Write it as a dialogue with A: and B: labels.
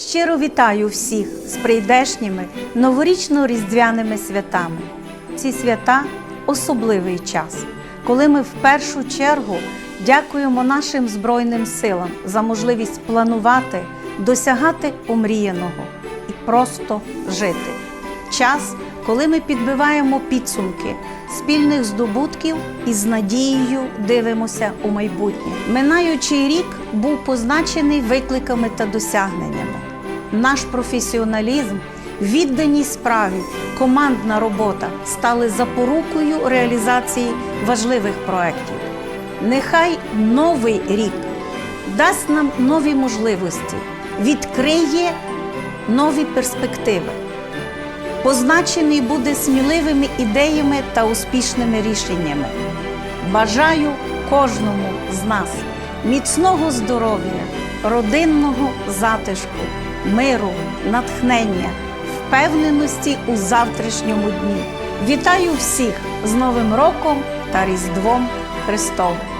A: Щиро вітаю всіх з прийдешніми новорічно-різдвяними святами. Ці свята особливий час, коли ми в першу чергу дякуємо нашим Збройним силам за можливість планувати, досягати омріяного і просто жити. Час, коли ми підбиваємо підсумки спільних здобутків і з надією дивимося у майбутнє. Минаючий рік був позначений викликами та досягненнями. Наш професіоналізм, відданість справі, командна робота стали запорукою реалізації важливих проєктів. Нехай новий рік дасть нам нові можливості, відкриє нові перспективи позначений буде сміливими ідеями та успішними рішеннями. Бажаю кожному з нас міцного здоров'я, родинного затишку, миру, натхнення, впевненості у завтрашньому дні. Вітаю всіх з Новим роком та Різдвом Христовим!